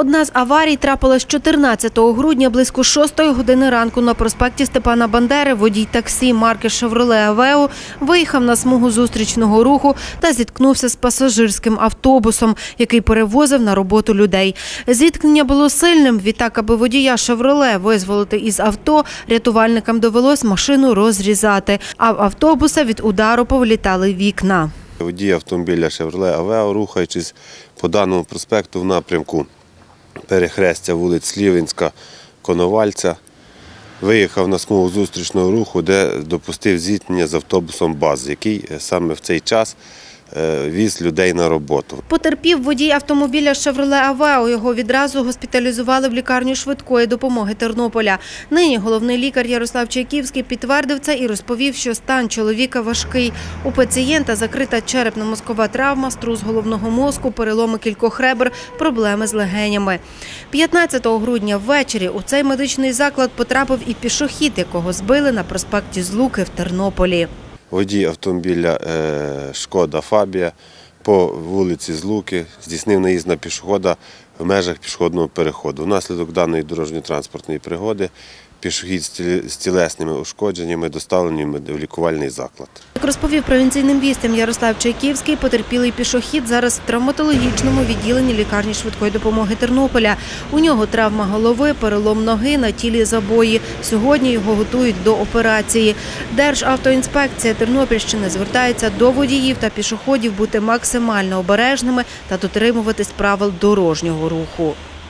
Одна з аварій трапилась 14 грудня близько 6 години ранку на проспекті Степана Бандери. Водій таксі марки «Шевроле Авео» виїхав на смугу зустрічного руху та зіткнувся з пасажирським автобусом, який перевозив на роботу людей. Зіткнення було сильним. Відтак, аби водія «Шевроле» визволити із авто, рятувальникам довелось машину розрізати, а в автобуса від удару повлітали вікна. Водій автомобіля «Шевроле Авео», рухаючись по даному проспекту в напрямку перехрестя вулиць Слівенська, Коновальця, виїхав на смугу зустрічного руху, де допустив зіткнення з автобусом БАЗ, який е, саме в цей час віз людей на роботу. Потерпів водій автомобіля «Шевроле Авео». Його відразу госпіталізували в лікарню швидкої допомоги Тернополя. Нині головний лікар Ярослав Чайківський підтвердив це і розповів, що стан чоловіка важкий. У пацієнта закрита черепно-мозкова травма, струс головного мозку, переломи кількох ребер, проблеми з легенями. 15 грудня ввечері у цей медичний заклад потрапив і пішохід, якого збили на проспекті Злуки в Тернополі. Водій автомобіля е, Шкода Фабія по вулиці Злуки здійснив наїзд на пішохода в межах пішохідного переходу. Внаслідок даної дорожньо-транспортної пригоди пішохід з тіле- тілесними ушкодженнями доставлені в лікувальний заклад. Як розповів провінційним вістям Ярослав Чайківський, потерпілий пішохід зараз в травматологічному відділенні лікарні швидкої допомоги Тернополя. У нього травма голови, перелом ноги, на тілі забої. Сьогодні його готують до операції. Державтоінспекція Тернопільщини звертається до водіїв та пішоходів бути максимально обережними та дотримуватись правил дорожнього руху.